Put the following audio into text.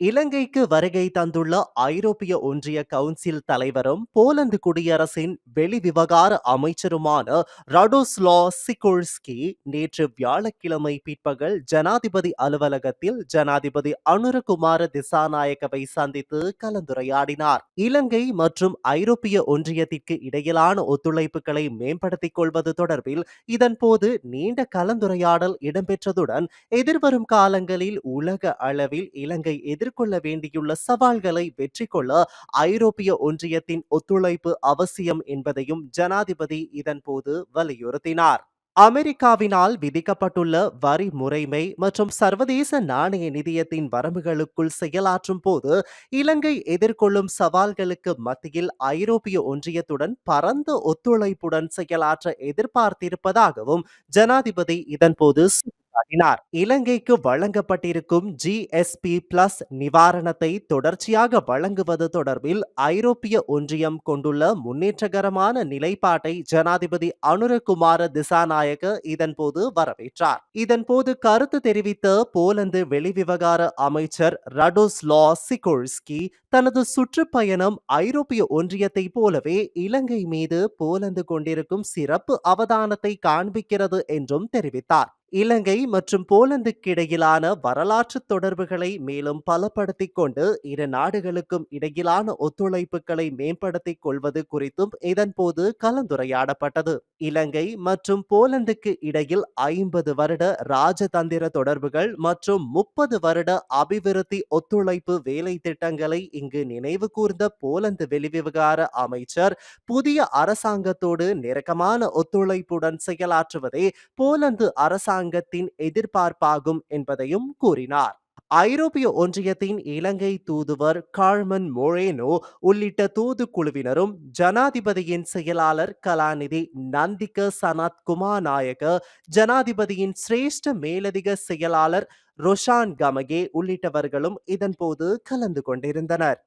இலங்கைக்கு வருகை தந்துள்ள ஐரோப்பிய ஒன்றிய கவுன்சில் தலைவரும் போலந்து குடியரசின் வெளிவிவகார அமைச்சருமான ரடோஸ்லா சிகோல்ஸ்கி நேற்று வியாழக்கிழமை பிற்பகல் ஜனாதிபதி அலுவலகத்தில் ஜனாதிபதி அனுரகுமார திசாநாயக்கவை சந்தித்து கலந்துரையாடினார். இலங்கை மற்றும் ஐரோப்பிய ஒன்றியத்திற்கு இடையிலான ஒத்துழைப்புகளை மேம்படுத்திக் கொள்வது தொடர்பில் இதன்போது நீண்ட கலந்துரையாடல் இடம்பெற்றதுடன் எதிர்வரும் காலங்களில் உலக அளவில் இலங்கை எதிர் எதிர்கொள்ள வேண்டியுள்ள சவால்களை வெற்றி கொள்ள ஐரோப்பிய ஒன்றியத்தின் ஒத்துழைப்பு அவசியம் என்பதையும் ஜனாதிபதி இதன்போது வலியுறுத்தினார். அமெரிக்காவினால் விதிக்கப்பட்டுள்ள வரி முறைமை மற்றும் சர்வதேச நாணய நிதியத்தின் வரம்புகளுக்குள் செயலாற்றும் போது இலங்கை எதிர்கொள்ளும் சவால்களுக்கு மத்தியில் ஐரோப்பிய ஒன்றியத்துடன் பரந்த ஒத்துழைப்புடன் செயலாற்ற எதிர்பார்த்திருப்பதாகவும் ஜனாதிபதி இதன்போது சுட்டிக்காட்டினார் இலங்கைக்கு வழங்கப்பட்டிருக்கும் ஜிஎஸ்பி பிளஸ் நிவாரணத்தை தொடர்ச்சியாக வழங்குவது தொடர்பில் ஐரோப்பிய ஒன்றியம் கொண்டுள்ள முன்னேற்றகரமான நிலைப்பாட்டை ஜனாதிபதி அனுரகுமார திசாநாயக இதன்போது வரவேற்றார். இதன்போது கருத்து தெரிவித்த போலந்து வெளிவிவகார அமைச்சர் ரடோஸ்லா சிகோல்ஸ்கி தனது சுற்றுப்பயணம் ஐரோப்பிய ஒன்றியத்தை போலவே இலங்கை மீது போலந்து கொண்டிருக்கும் சிறப்பு அவதானத்தை காண்பிக்கிறது என்றும் தெரிவித்தார். இலங்கை மற்றும் போலந்துக்கிடையிலான வரலாற்று தொடர்புகளை மேலும் பலப்படுத்திக் கொண்டு இரு நாடுகளுக்கும் இடையிலான ஒத்துழைப்புகளை மேம்படுத்திக் கொள்வது குறித்தும் இதன்போது கலந்துரையாடப்பட்டது. இலங்கை மற்றும் போலந்துக்கு இடையில் ஐம்பது வருட ராஜதந்திர தொடர்புகள் மற்றும் முப்பது வருட அபிவிருத்தி ஒத்துழைப்பு வேலை திட்டங்களை இங்கு நினைவு கூர்ந்த போலந்து வெளிவிவகார அமைச்சர் புதிய அரசாங்கத்தோடு நெருக்கமான ஒத்துழைப்புடன் செயலாற்றுவதே போலந்து அரசாங்க அரசாங்கத்தின் எதிர்பார்ப்பாகும் என்பதையும் கூறினார். ஐரோப்பிய ஒன்றியத்தின் இலங்கை தூதுவர் கார்மன் மொரேனோ உள்ளிட்ட தூதுக்குழுவினரும் ஜனாதிபதியின் செயலாளர் கலாநிதி நந்திக சனத்குமார் குமாநாயக ஜனாதிபதியின் சிரேஷ்ட மேலதிக செயலாளர் ரொஷான் கமகே உள்ளிட்டவர்களும் இதன்போது கலந்து கொண்டிருந்தனர்.